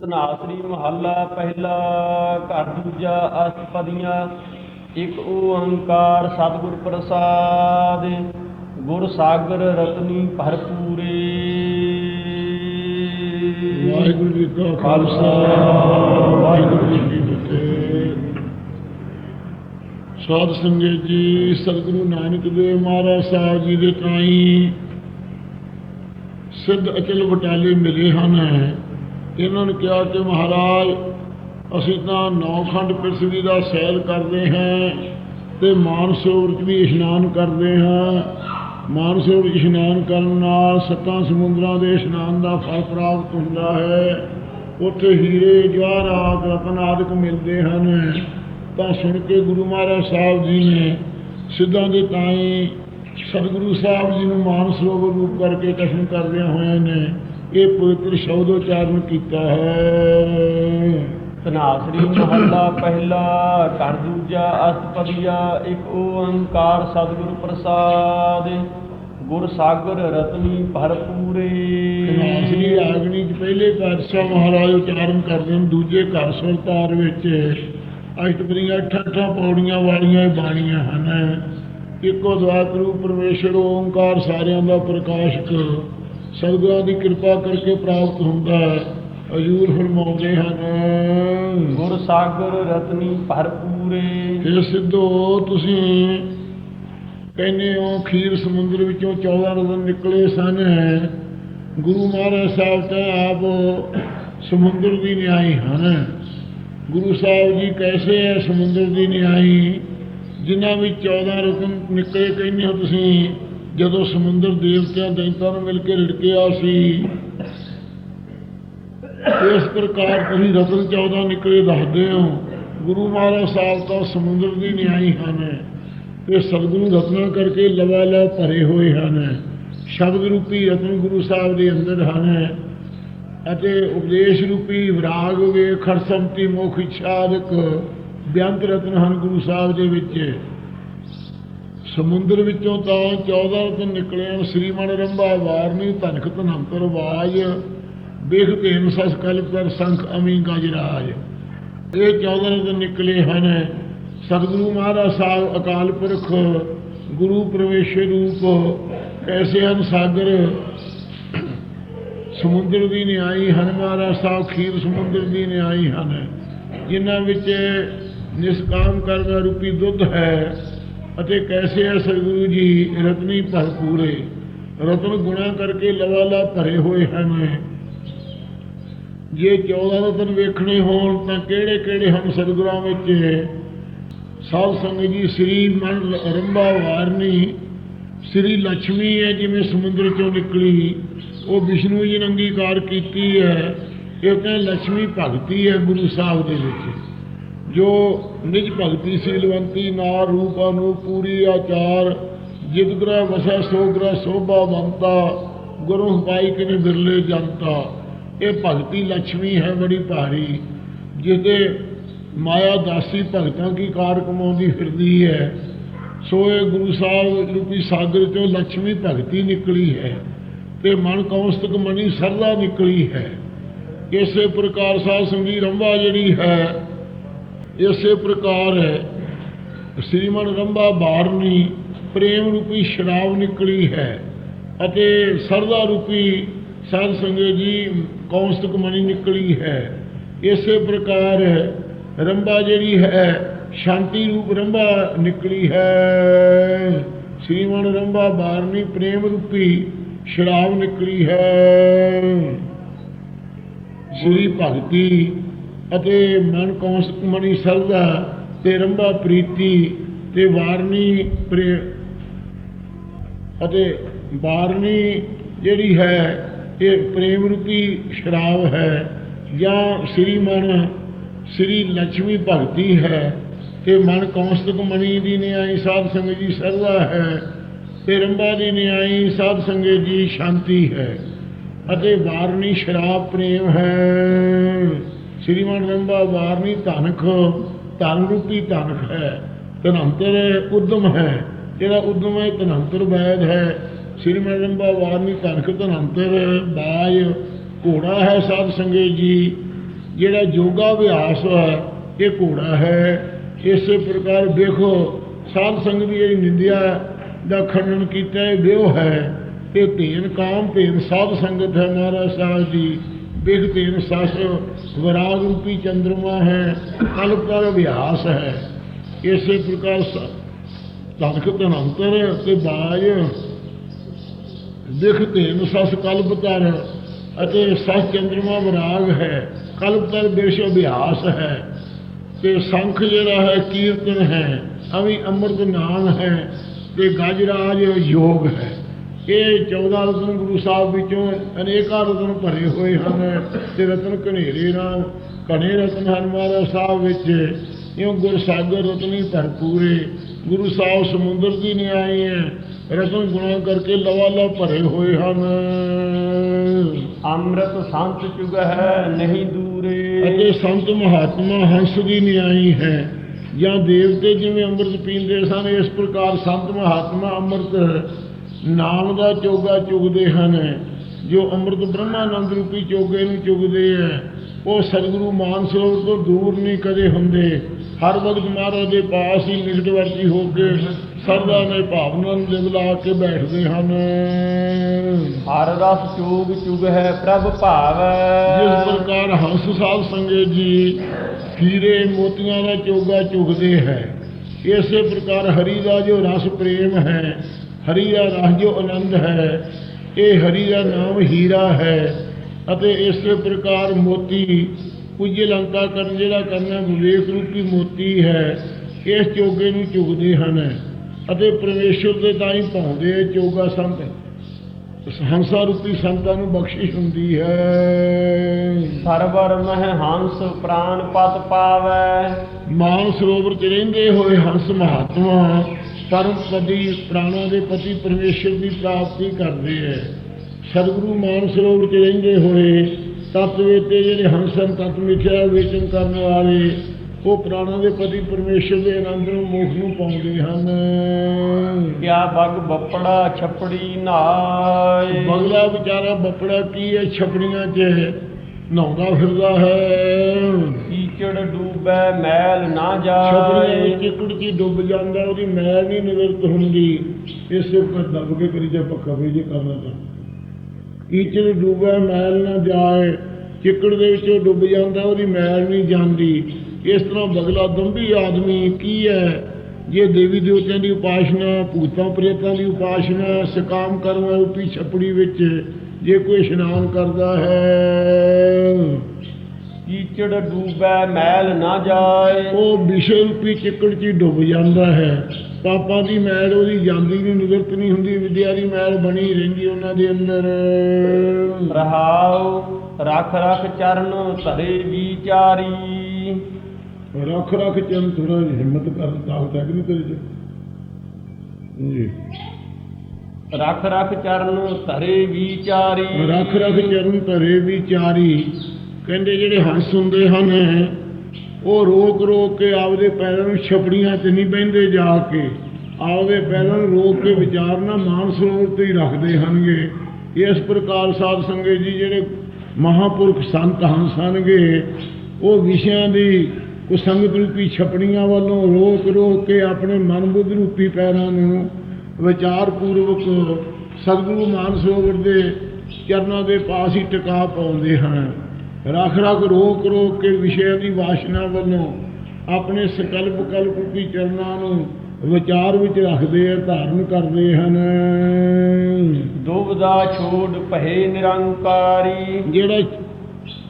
ਧਨਾਸਰੀ ਮਹੱਲਾ ਪਹਿਲਾ, ਘਰ ਦੂਜਾ ਅਸ਼ਟਪਦੀਆਂ ਇੱਕ ਓੰਕਾਰ ਸਤਿਗੁਰ ਪ੍ਰਸਾਦ, ਗੁਰ ਸਾਗਰ ਰਤਨੀ ਭਰਪੂਰੇ। ਵਾਹਿਗੁਰੂ ਜੀ ਕਾ ਖਾਲਸਾ, ਵਾਹਿਗੁਰੂ ਜੀ ਕੀ ਫਤਿਹ। ਸਾਧ ਸੰਗਤ ਜੀ, ਸਤਿਗੁਰੂ ਨਾਨਕ ਦੇਵ ਮਹਾਰਾਜ ਸਾਹਿਬ ਜੀ ਦੇ ਤਾਈ ਸਿੱਧ ਅਚਲ ਬਟਾਲੇ ਮਿਲੇ ਹਨ। ਇਹਨਾਂ ਨੇ ਕਿਹਾ ਕਿ ਮਹਾਰਾਜ, ਅਸੀਂ ਤਾਂ ਨੌਖੰਡ ਪ੍ਰਿਥਵੀ ਦਾ ਸੈਰ ਕਰਦੇ ਹਾਂ ਤੇ ਮਾਨਸਰੋਵਰ 'ਚ ਵੀ ਇਸ਼ਨਾਨ ਕਰਦੇ ਹਾਂ। ਮਾਨਸਰੋਵਰ ਇਸ਼ਨਾਨ ਕਰਨ ਨਾਲ ਸੱਤਾਂ ਸਮੁੰਦਰਾਂ ਦੇ ਇਸ਼ਨਾਨ ਦਾ ਫਲ ਪ੍ਰਾਪਤ ਹੁੰਦਾ ਹੈ। ਉੱਥੇ ਹੀਰੇ ਜਵਾਹਰਾਤ ਰਤਨ ਆਦਿਕ ਮਿਲਦੇ ਹਨ। ਤਾਂ ਸੁਣ ਕੇ ਗੁਰੂ ਮਹਾਰਾਜ ਸਾਹਿਬ ਜੀ ਨੇ ਸਿੱਧਾਂ ਦੇ ਤਾਈ ਸਤਿਗੁਰੂ ਸਾਹਿਬ ਜੀ ਨੂੰ ਮਾਨਸਰੋਵਰ ਰੂਪ ਕਰਕੇ ਦਰਸ਼ਨ ਕਰਦਿਆਂ ਹੋਏ ਨੇ ਇਹ ਪਵਿੱਤਰ ਸ਼ਬਦ ਉਚਾਰਨ ਕੀਤਾ ਹੈ। ਧਨਾਸਰੀ ਮਹੱਲਾ ਪਹਿਲਾ ਘਰ ਦੂਜਾ ਅਸ਼ਟਪਦੀਆਂ ਇੱਕ ਓੰਕਾਰ ਸਤਿਗੁਰ ਪ੍ਰਸਾਦ ਗੁਰ ਸਾਗਰ ਰਤਨੀ ਭਰਪੂਰੇ ਸ੍ਰੀ ਆਗਣੀ ਚ ਪਹਿਲੇ ਪਾਤਸ਼ਾਹ ਮਹਾਰਾਜ ਉਚਾਰਨ ਕਰਦੇ ਨੇ ਦੂਜੇ ਘਰ ਸੁਲਤਾਨ ਵਿੱਚ। ਅਸ਼ਟਪਦੀਆਂ ਅੱਠ ਅੱਠਾਂ ਪੌੜੀਆਂ ਵਾਲੀਆਂ ਬਾਣੀਆਂ ਹਨ। ਇੱਕੋ ਦਵਾਕਰੂ ਪਰਮੇਸ਼ਰ ਓੰਕਾਰ ਸਾਰਿਆਂ ਦਾ ਪ੍ਰਕਾਸ਼ਕ ਸਤਿਗੁਰਾਂ ਦੀ ਕਿਰਪਾ ਕਰਕੇ ਪ੍ਰਾਪਤ ਹੁੰਦਾ ਹੈ। ਹਜੂਰ ਫਰਮਾਉਂਦੇ ਹਨ ਗੁਰ ਸਾਗਰ ਰਤਨੀ ਭਰਪੂਰੇ। ਇਹ ਸਿੱਧੋ ਤੁਸੀਂ ਕਹਿੰਦੇ ਹੋ ਖੀਰ ਸਮੁੰਦਰ ਵਿੱਚੋਂ 14 ਰਤਨ ਨਿਕਲੇ ਸਨ। ਗੁਰੂ ਮਹਾਰਾਜ ਸਾਹਿਬ ਤਾਂ ਆਪ ਸਮੁੰਦਰ ਦੀ ਨਿਆਈ ਹਨ। ਗੁਰੂ ਸਾਹਿਬ ਜੀ ਕੈਸੇ ਹੈ ਸਮੁੰਦਰ ਦੀ ਨਿਆਈ? ਜਿਨ੍ਹਾਂ ਵਿੱਚ 14 ਰਤਨ ਨਿਕਲੇ ਕਹਿੰਦੇ ਹੋ ਤੁਸੀਂ? ਜਦੋਂ ਸਮੁੰਦਰ ਦੇਵਤਿਆਂ ਦੈਂਤਾਂ ਨੂੰ ਮਿਲ ਕੇ ਰਿੜਕਿਆ ਸੀ ਇਸ ਪ੍ਰਕਾਰ ਤੁਸੀਂ ਰਤਨ 14 ਨਿਕਲੇ ਦੱਸਦੇ ਹੋ, ਗੁਰੂ ਮਹਾਰਾਜ ਸਾਹਿਬ ਤਾਂ ਸਮੁੰਦਰ ਦੀ ਨਿਆਈ ਹਨ ਤੇ ਸਤਿਗੁਰੂ ਰਤਨਾਂ ਕਰਕੇ ਲਵਾ ਲਾ ਭਰੇ ਹੋਏ ਹਨ। ਸ਼ਬਦ ਰੂਪੀ ਰਤਨ ਗੁਰੂ ਸਾਹਿਬ ਦੇ ਅੰਦਰ ਹਨ ਅਤੇ ਉਪਦੇਸ਼ ਰੂਪੀ ਵਿਰਾਗ ਵੇ ਖਰਸਮਤੀ ਮੁਖ ਇਛਾਦਕ ਬਿਆੰਤ ਰਤਨ ਹਨ ਗੁਰੂ ਸਾਹਿਬ ਦੇ ਵਿੱਚ। ਸਮੁੰਦਰ ਵਿੱਚੋਂ ਤਾਂ 14 ਰਤਨ ਨਿਕਲੇ ਹਨ, ਸ੍ਰੀਮਨ ਰੰਭਾ ਵਾਰਨੀ, ਧਨਖ ਧਨੰਤਰ ਵਾਜ, ਬਿਖ ਤੇਨ ਸਸ ਕਲਪ ਕਰ ਸੰਖ ਅਮੀ ਗਜਰਾਜ ਇਹ 14 ਰਤਨ ਨਿਕਲੇ ਹਨ, ਸਤਿਗੁਰੂ ਮਹਾਰਾਜ ਸਾਹਿਬ ਅਕਾਲ ਪੁਰਖ, ਗੁਰੂ ਪ੍ਰਵੇਸ਼ਰ ਰੂਪ, ਕੈਸੇ ਹਨ ਸਾਗਰ, ਸਮੁੰਦਰ ਦੀ ਨਿਆਈ ਹਨ ਮਹਾਰਾਜ ਸਾਹਿਬ, ਖੀਰ ਸਮੁੰਦਰ ਦੀ ਨਿਆਈ ਹਨ, ਜਿਨ੍ਹਾਂ ਵਿੱਚ ਨਿਸਕਾਮ ਕਰਮ ਰੂਪੀ ਦੁੱਧ ਹੈ। ਅਤੇ ਕੈਸੇ ਹੈ ਸਤਿਗੁਰੂ ਜੀ, ਰਤਨੀ ਭਰਪੂਰੇ ਰਤਨ ਗੁਣਾ ਕਰਕੇ ਲਵਾਲਾ ਭਰੇ ਹੋਏ ਹਨ। ਜੇ 14 ਰਤਨ ਵੇਖਣੇ ਹੋਣ, ਤਾਂ ਕਿਹੜੇ ਕਿਹੜੇ ਹਨ ਸਤਿਗੁਰਾਂ ਵਿੱਚ? ਸਾਧ ਸੰਗ ਜੀ, ਸ੍ਰੀ ਮਨ ਰੰਭਾ ਵਾਰਨੀ, ਸ੍ਰੀ ਲక్ష్ਮੀ ਹੈ ਜਿਵੇਂ ਸਮੁੰਦਰ ਚੋਂ ਨਿਕਲੀ। ਉਹ ਵਿਸ਼ਨੂੰ ਜੀ ਨੇ ਅੰਗੀਕਾਰ ਕੀਤੀ ਹੈ। ਇਹ ਕਹਿੰਦੇ ਲక్ష్ਮੀ ਭਗਤੀ ਹੈ ਗੁਰੂ ਸਾਹਿਬ ਦੇ ਵਿੱਚ। ਜੋ ਨਿਜ ਭਗਤੀ ਸੀਲਵੰਤੀ ਨਾ ਰੂਪ ਨੂੰ ਪੂਰੀ ਆਚਾਰ, ਜਿਤ ਗ੍ਰਹਿ ਵਸੈ ਸੋ ਗ੍ਰਹਿ ਸੋਭਾ ਵੰਤਾ, ਗੁਰੂ ਹਵਾਈ ਕਿਨੇ ਬਿਰਲੇ ਜਨਤਾ। ਇਹ ਭਗਤੀ ਲక్ష్ਮੀ ਹੈ ਬੜੀ ਭਾਰੀ ਜਿਹਦੇ ਮਾਇਆ ਦਾਸੀ ਭਗਤਾਂ ਕੀ ਕਾਰ ਕਮਾਉਂਦੀ ਫਿਰਦੀ ਹੈ। ਸੋ ਇਹ ਗੁਰੂ ਸਾਹਿਬ ਰੂਪੀ ਸਾਗਰ ਚੋਂ ਲక్ష్ਮੀ ਭਗਤੀ ਨਿਕਲੀ ਹੈ ਤੇ ਮਨ ਕੌਸਤਕ ਮਣੀ ਸਰਦਾ ਨਿਕਲੀ ਹੈ। ਇਸੇ ਪ੍ਰਕਾਰ ਸਾਧ ਸੰਗੀ ਰੰਵਾ ਜਿਹੜੀ ਹੈ ਇਸੇ ਪ੍ਰਕਾਰ ਹੈ। ਸ੍ਰੀਮਨ ਰੰਭਾ ਬਾਰਨੀ ਪ੍ਰੇਮ ਰੂਪੀ ਸ਼ਰਾਬ ਨਿਕਲੀ ਹੈ ਅਤੇ ਸਰਦਾ ਰੂਪੀ ਸਾਧ ਸੰਗਤ ਜੀ ਕੌਸਤਕ ਮਣੀ ਨਿਕਲੀ ਹੈ। ਇਸੇ ਪ੍ਰਕਾਰ ਰੰਭਾ ਜਿਹੜੀ ਹੈ, ਸ਼ਾਂਤੀ ਰੂਪ ਰੰਭਾ ਨਿਕਲੀ ਹੈ। ਸ੍ਰੀਮਨ ਰੰਭਾ ਬਾਰਨੀ ਪ੍ਰੇਮ ਰੂਪੀ ਸ਼ਰਾਬ ਨਿਕਲੀ ਹੈ। ਸ੍ਰੀ ਭਗਤੀ ਅਤੇ ਮਨ ਕੌਂਸ ਮਣੀ ਸਰਦਾ ਤੇ ਰੰਭਾ ਪ੍ਰੀਤੀ ਤੇ ਵਾਰਨੀ ਪ੍ਰੇ ਅਤੇ ਵਾਰਨੀ ਜਿਹੜੀ ਹੈ, ਇਹ ਪ੍ਰੇਮ ਰੂਪੀ ਸ਼ਰਾਬ ਹੈ। ਜਾਂ ਸ੍ਰੀ ਮਨ ਸ੍ਰੀ ਲక్ష్ਮੀ ਭਗਤੀ ਹੈ ਤੇ ਮਨ ਕੌਂਸਤਕ ਮਣੀ ਦੀ ਨਿਆਈ ਸਾਧ ਸੰਗਤ ਜੀ ਸਰਦਾ ਹੈ ਤੇ ਰੰਭਾ ਦੀ ਨਿਆਈ ਸਾਧ ਸੰਗਤ ਜੀ ਸ਼ਾਂਤੀ ਹੈ ਅਤੇ ਵਾਰਨੀ ਸ਼ਰਾਬ ਪ੍ਰੇਮ ਹੈ। ਸ੍ਰੀਮਨ ਰੰਭਾ ਵਾਰਨੀ ਧਨਖ ਧਨ ਰੂਪੀ ਧਨਖ ਹੈ ਧਨੰਤਰ ਉਦਮ ਹੈ ਜਿਹੜਾ ਉਦਮ ਹੈ ਧਨੰਤਰ ਵੈਦ ਹੈ ਸ੍ਰੀਮਨ ਰੰਭਾ ਵਾਰਨੀ ਧਨਖ ਧਨੰਤਰ ਬਾਜ ਘੋੜਾ ਹੈ ਸਾਧ ਸੰਗਤ ਜੀ ਜਿਹੜਾ ਯੋਗਾ ਅਭਿਆਸ ਹੈ ਇਹ ਘੋੜਾ ਹੈ ਇਸੇ ਪ੍ਰਕਾਰ ਵੇਖੋ ਸਾਧ ਸੰਗਤ ਦੀ ਜਿਹੜੀ ਨਿੰਦਿਆ ਦਾ ਖੰਡਨ ਕੀਤਾ ਇਹ ਵਿਉ ਹੈ ਤੇ ਧੀਨ ਕਾਮ ਭੇਦ ਸਾਧ ਸੰਗਤ ਹੈ ਮਹਾਰਾਜ ਸਾਹਿਬ ਜੀ ਬਿਗ ਧੀਨ ਸਸ ਵਿਰਾਗ ਰੂਪੀ ਚੰਦਰਮਾ ਹੈ ਕਲਪ ਦਾ ਅਭਿਆਸ ਹੈ। ਇਸੇ ਪ੍ਰਕਾਰ ਸ- ਧਨਕ ਧਨੰਤਰ ਤੇ ਬਾਜ ਦਿਖ ਧੇਨ ਸਸ ਕਲਪ ਤਰ ਅਤੇ ਸਸ ਚੰਦਰਮਾ ਵਿਰਾਗ ਹੈ ਕਲਪ ਤਰ ਬੇਸ਼ ਅਭਿਆਸ ਹੈ। ਤੇ ਸੰਖ ਜਿਹੜਾ ਹੈ, ਕੀਰਤਨ ਹੈ, ਅਵੀ ਅੰਮ੍ਰਿਤ ਨਾਮ ਹੈ, ਤੇ ਗਜਰਾਜ ਯੋਗ ਹੈ। ਇਹ 14 ਰਤਨ ਗੁਰੂ ਸਾਹਿਬ ਵਿੱਚੋਂ ਅਨੇਕਾਂ ਰਤਨ ਭਰੇ ਹੋਏ ਹਨ ਤੇ ਰਤਨ ਘਨੇਰੇ ਨਾਲ ਘਣੇ ਰਤਨ ਹਨ ਮਹਾਰਾਜ ਸਾਹਿਬ ਵਿੱਚ ਇਉਂ ਗੁਰ ਸਾਗਰ ਰਤਨੀ ਭਰਪੂਰੇ ਗੁਰੂ ਸਾਹਿਬ ਸਮੁੰਦਰ ਦੀ ਨਿਆਈ ਹੈ ਰਤਨ ਗੁਣਾ ਕਰਕੇ ਲਵਾਲਾ ਭਰੇ ਹੋਏ ਹਨ। ਅੰਮ੍ਰਿਤ ਸੰਤ ਚੁਗ ਹੈ ਨਹੀਂ ਦੂਰੇ। ਅਤੇ ਸੰਤ ਮਹਾਤਮਾ ਹੰਸ ਦੀ ਨਿਆਈ ਹੈ। ਜਾਂ ਦੇਵਤੇ ਜਿਵੇਂ ਅੰਮ੍ਰਿਤ ਪੀਂਦੇ ਸਨ ਇਸ ਪ੍ਰਕਾਰ ਸੰਤ ਮਹਾਤਮਾ ਅੰਮ੍ਰਿਤ ਨਾਮ ਦਾ ਚੋਗਾ ਚੁਗਦੇ ਹਨ। ਜੋ ਅੰਮ੍ਰਿਤ ਬ੍ਰਹਮਾਨੰਦ ਰੂਪੀ ਚੋਗੇ ਨੂੰ ਚੁਗਦੇ ਹੈ ਉਹ ਸਤਿਗੁਰੂ ਮਾਨਸਰੋਵਰ ਤੋਂ ਦੂਰ ਨਹੀਂ ਕਦੇ ਹੁੰਦੇ। ਹਰ ਵਕਤ ਮਹਾਰਾਜ ਦੇ ਪਾਸ ਹੀ ਨਿਕਟਵਰਤੀ ਹੋ ਕੇ ਸਰਦਾ ਨੇ ਭਾਵਨਾ ਨੂੰ ਦਿਵਲਾ ਕੇ ਬੈਠਦੇ ਹਨ। ਹਰ ਰਸ ਚੋਗ ਚੁਗ ਹੈ ਪ੍ਰਭ ਭਾਵੈ। ਜਿਸ ਪ੍ਰਕਾਰ ਹੰਸ ਸਾਧ ਸੰਗਤ ਜੀ ਹੀਰੇ ਮੋਤੀਆਂ ਦਾ ਚੋਗਾ ਚੁਗਦੇ ਹੈ ਇਸੇ ਪ੍ਰਕਾਰ ਹਰੀ ਦਾ ਜੋ ਰਸ ਪ੍ਰੇਮ ਹੈ ਹਰੀ ਦਾ ਰਸ ਜੋ ਆਨੰਦ ਹੈ ਇਹ ਹਰੀ ਦਾ ਨਾਮ ਹੀਰਾ ਹੈ ਅਤੇ ਇਸੇ ਪ੍ਰਕਾਰ ਮੋਤੀ ਪੂਜੇ ਲੰਕਾ ਕਰਨ ਜਿਹੜਾ ਕਰਨਾ ਵਿਵੇਕ ਰੂਪੀ ਮੋਤੀ ਹੈ ਇਸ ਚੋਗੇ ਨੂੰ ਚੁਗਦੇ ਹਨ ਅਤੇ ਪਰਮੇਸ਼ਰ ਦੇ ਤਾਈ ਪਾਉਂਦੇ ਆ ਚੋਗਾ ਸੰਤ। ਹੰਸਾ ਰੂਪੀ ਸੰਤਾਂ ਨੂੰ ਬਖਸ਼ਿਸ਼ ਹੁੰਦੀ ਹੈ। ਸਰਵਰ ਮਹਿ ਹੰਸ ਪ੍ਰਾਨ ਪਤ ਪਾਵੈ। ਮਾਨ ਸਰੋਵਰ 'ਚ ਰਹਿੰਦੇ ਹੋਏ ਹੰਸ ਮਹਾਤਮਾ ਪਰਮ ਪਦੀ ਪ੍ਰਾਣਾਂ ਦੇ ਪਤੀ ਪਰਮੇਸ਼ਰ ਦੀ ਪ੍ਰਾਪਤੀ ਕਰਦੇ ਹੈ। ਸਤਿਗੁਰੂ ਮਾਨ ਸਰੋਵਰ 'ਚ ਰਹਿੰਦੇ ਹੋਏ ਤਤਵੇ ਤੇ ਜਿਹੜੇ ਹੰਸਨ ਤਤ ਮਿਥਿਆ ਵਿਚਨ ਕਰਨ ਵਾਲੇ ਉਹ ਪ੍ਰਾਣਾਂ ਦੇ ਪਤੀ ਪਰਮੇਸ਼ਰ ਦੇ ਆਨੰਦ ਨੂੰ ਮੁਖ ਨੂੰ ਪਾਉਂਦੇ ਹਨ। ਕਿਆ ਬਗ ਬੱਪੜਾ ਛਪੜੀ ਨਾਏ? ਬਗਲਾ ਵਿਚਾਰਾ ਬੱਪੜਾ ਕੀ ਹੈ? ਛਪੜੀਆਂ 'ਚ ਨਹਾਉਂਦਾ ਫਿਰਦਾ ਹੈ। ਕੀਚੜ ਡੂਬੈ, ਮੈਲ ਨਾ ਜਾਏ। ਵਿੱਚ ਚਿੱਕੜ ਡੁੱਬ ਜਾਂਦਾ, ਉਹਦੀ ਮੈਲ ਨਹੀਂ ਨਿਵਰਤ ਹੁੰਦੀ। ਇਸੇ ਉੱਪਰ ਦੱਬ ਕੇ ਕਰੀ ਜਾ ਪੱਕਾ ਵੀ ਜੇ ਕਰਨਾ ਤਾਂ ਕੀਚੜ ਡੁੱਬੇ, ਮੈਲ ਨਾ ਜਾਏ। ਚਿੱਕੜ ਦੇ ਵਿੱਚੋਂ ਡੁੱਬ ਜਾਂਦਾ, ਉਹਦੀ ਮੈਲ ਨਹੀਂ ਜਾਂਦੀ। ਇਸ ਤਰ੍ਹਾਂ ਬਗਲਾ ਦੰਭੀ ਆਦਮੀ ਕੀ ਹੈ? ਜੇ ਦੇਵੀ ਦੇਵਤਿਆਂ ਦੀ ਉਪਾਸ਼ਨਾ, ਭੂਤਾਂ ਪ੍ਰੇਤਾਂ ਦੀ ਉਪਾਸ਼ਨਾ, ਸਕਾਮ ਕਰਮ ਰੂਪੀ ਛਪੜੀ ਵਿੱਚ, ਜੇ ਕੋਈ ਇਸ਼ਨਾਨ ਕਰਦਾ ਹੈ। ਕੀਚੜ ਡੂਬੈ ਮੈਲ ਨਾ ਜਾਏ। ਉਹ ਵਿਸ਼ੇ ਰੂਪੀ ਚਿੱਕੜ 'ਚ ਹੀ ਡੁੱਬ ਜਾਂਦਾ ਹੈ। ਪਾਪਾਂ ਦੀ ਮੈਲ ਉਹਦੀ ਜਾਂਦੀ ਨਹੀਂ ਨਿਵਰਤ ਨਹੀਂ ਹੁੰਦੀ ਵਿਦਿਆ ਦੀ ਮੈਲ ਬਣੀ ਰਹਿੰਦੀ ਉਹਨਾਂ ਦੇ ਅੰਦਰ। ਰਹਾਉ ਰਖ ਰਖ ਚਰਨ ਧਰੇ ਵਿਚਾਰੀ। ਰੱਖ ਰੱਖ ਚੰਨ ਥੋੜਾ ਹਿੰਮਤ ਕਰ ਤਾਕਤ ਹੈ ਕਿ ਨਹੀਂ ਤੇਰੇ 'ਚ? ਜੀ। ਰਖ ਰਖ ਚਰਨ ਧਰੇ ਵਿਚਾਰੀ। ਰੱਖ ਰੱਖ ਚਰਨ ਧਰੇ ਵਿਚਾਰੀ। ਕਹਿੰਦੇ ਜਿਹੜੇ ਹੰਸ ਹੁੰਦੇ ਹਨ, ਉਹ ਰੋਕ ਰੋਕ ਕੇ ਆਪਦੇ ਪੈਰਾਂ ਨੂੰ ਛਪੜੀਆਂ 'ਚ ਨਹੀਂ ਬਹਿੰਦੇ ਜਾ ਕੇ, ਆਪਦੇ ਪੈਰਾਂ ਨੂੰ ਰੋਕ ਕੇ ਵਿਚਾਰਨਾ ਮਾਨ ਸਰੋਵਰ ਤੇ ਹੀ ਰੱਖਦੇ ਹਨਗੇ। ਇਸ ਪ੍ਰਕਾਰ ਸਾਧ ਸੰਗਤ ਜੀ ਜਿਹੜੇ ਮਹਾਪੁਰਖ ਸੰਤ ਹੰਸ ਹਨਗੇ, ਉਹ ਵਿਸ਼ਿਆਂ ਦੀ ਕੁਸੰਗਤ ਰੂਪੀ ਛਪੜੀਆਂ ਵੱਲੋਂ ਰੋਕ ਰੋਕ ਕੇ ਆਪਣੇ ਮਨ ਬੁੱਧ ਰੂਪੀ ਪੈਰਾਂ ਨੂੰ ਵਿਚਾਰ ਪੂਰਵਕ ਸਤਿਗੁਰੂ ਮਾਨ ਸਰੋਵਰ ਦੇ ਚਰਨਾਂ ਦੇ ਪਾਸ ਹੀ ਟਿਕਾ ਪਾਉਂਦੇ ਹਨ। ਰੱਖ ਰੱਖ ਰੋਕ ਰੋਕ ਕੇ ਵਿਸ਼ਿਆਂ ਦੀ ਵਾਸ਼ਨਾ ਵੱਲੋਂ ਆਪਣੇ ਸਕਲਪ ਕਲਪ ਰੂਪੀ ਚਰਨਾਂ ਨੂੰ ਵਿਚਾਰ ਵਿੱਚ ਰੱਖਦੇ ਆ ਧਾਰਨ ਕਰਦੇ ਹਨ। ਦੁਬਦਾ ਛੋੜ ਭਏ ਨਿਰੰਕਾਰੀ। ਜਿਹੜਾ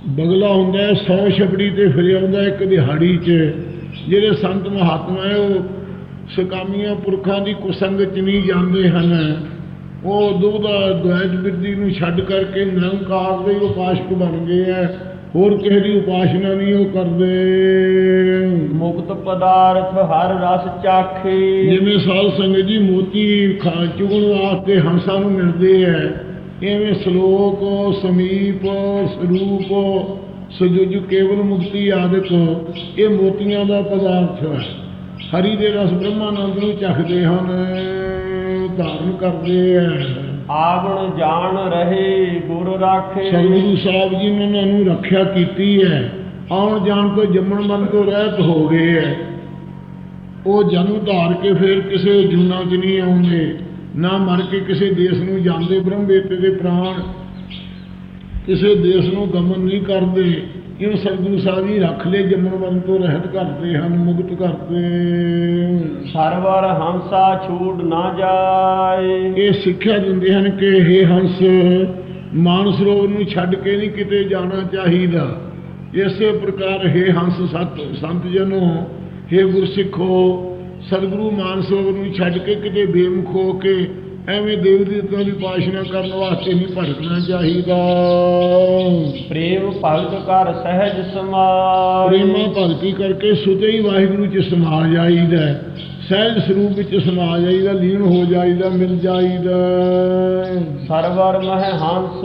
ਬਗਲਾ ਹੁੰਦਾ ਹੈ ਸੌ ਛਪੜੀ ਤੇ ਫਿਰ ਆਉਂਦਾ ਇੱਕ ਦਿਹਾੜੀ 'ਚ ਜਿਹੜੇ ਸੰਤ ਮਹਾਤਮਾ ਹੈ ਉਹ ਸਕਾਮੀਆਂ ਪੁਰਖਾਂ ਦੀ ਕੁਸੰਗਤ 'ਚ ਨਹੀਂ ਜਾਂਦੇ ਹਨ। ਉਹ ਦੁਬਦਾ ਦੁਆਇਤ ਬਿਰਦੀ ਨੂੰ ਛੱਡ ਕਰਕੇ ਨਿਰੰਕਾਰ ਦੇ ਉਪਾਸ਼ਕ ਬਣ ਗਏ ਹੈ ਹੋਰ ਕਿਸੇ ਦੀ ਉਪਾਸ਼ਨਾ ਨਹੀਂ ਉਹ ਕਰਦੇ। ਮੁਕਤ ਪਦਾਰਥ ਹਰ ਰਸ ਚਾਖੇ। ਜਿਵੇਂ ਸਾਧ ਸੰਗਤ ਜੀ ਮੋਤੀ ਖਾ ਚੁਗਣ ਵਾਸਤੇ ਹੰਸਾਂ ਨੂੰ ਮਿਲਦੇ ਹੈ ਇਵੇਂ ਸ਼ਲੋਕ ਸਮੀਪ ਸਰੂਪ ਸਜੁਜ ਕੇਵਲ ਮੁਕਤੀ ਆਦਿਕ ਇਹ ਮੋਤੀਆਂ ਦਾ ਪਦਾਰਥ ਹੈ ਹਰੀ ਦੇ ਰਸ ਬ੍ਰਹਮਾਨੰਦ ਨੂੰ ਚੱਖਦੇ ਹਨ। ਧਾਰਨ ਕਰਦੇ ਹੈ ਆਵਣ ਜਾਣ ਰਹੇ ਗੁਰ ਰਾਖੇ। ਸਤਿਗੁਰੂ ਸਾਹਿਬ ਜੀ ਨੇ ਉਹਨਾਂ ਨੂੰ ਰੱਖਿਆ ਕੀਤੀ ਹੈ। ਆਉਣ ਜਾਣ ਤੋਂ ਜੰਮਣ ਮਰਨ ਤੋਂ ਰਹਿਤ ਹੋ ਗਏ ਹੈ। ਉਹ ਜਨਮ ਧਾਰ ਕੇ ਫਿਰ ਕਿਸੇ ਜੂਨਾ 'ਚ ਨਹੀਂ ਆਉਂਦੇ ਨਾ ਮਰ ਕੇ ਕਿਸੇ ਦੇਸ਼ ਨੂੰ ਜਾਂਦੇ ਬ੍ਰਹਮ ਵੇਤੇ ਦੇ ਪ੍ਰਾਣ ਕਿਸੇ ਦੇਸ਼ ਨੂੰ ਗਮਨ ਨਹੀਂ ਕਰਦੇ। ਕਿਉਂ ਸਤਿਗੁਰੂ ਸਾਹਿਬ ਜੀ ਰੱਖ ਲੈ ਜੰਮਣ ਤੋਂ ਰਹਿਤ ਕਰਦੇ ਹਨ ਮੁਕਤ ਕਰਦੇ। ਸਰਵਰ ਹੰਸਾ ਛੂਟ ਨਾ ਜਾਏ। ਇਹ ਸਿੱਖਿਆ ਦਿੰਦੇ ਹਨ ਕਿ ਇਹ ਹੰਸ ਮਾਨ ਸਰੋਵਰ ਨੂੰ ਛੱਡ ਕੇ ਨਹੀਂ ਕਿਤੇ ਜਾਣਾ ਚਾਹੀਦਾ। ਇਸੇ ਪ੍ਰਕਾਰ ਇਹ ਹੰਸ ਸਤ ਸੰਤ ਜਨੋ हे ਗੁਰਸਿੱਖੋ ਸਤਿਗੁਰੂ ਮਾਨ ਸਰੋਵਰ ਨੂੰ ਛੱਡ ਕੇ ਕਿਤੇ ਬੇਮੁਖ ਹੋ ਕੇ ਐਵੇਂ ਦੇਵ ਦੇਵਤਾਂ ਦੀ ਉਪਾਸਨਾ ਕਰਨ ਵਾਸਤੇ ਨਹੀਂ ਭਟਕਣਾ ਚਾਹੀਦਾ। ਪ੍ਰੇਮ ਭਗਤ ਕਰ ਸਹਿਜ ਸਮਾਏ ਪ੍ਰੇਮਾ ਭਗਤੀ ਕਰਕੇ ਸੁਤੇ ਹੀ ਵਾਹਿਗੁਰੂ ਚ ਸਮਾ ਜਾਈਦਾ। ਸਹਿਜ ਸਰੂਪ ਵਿੱਚ ਸਮਾ ਜਾਈਦਾ ਲੀਨ ਹੋ ਜਾਈਦਾ ਮਿਲ ਜਾਈਦਾ। ਸਰਵਰ ਮਹਿ ਹੰਸ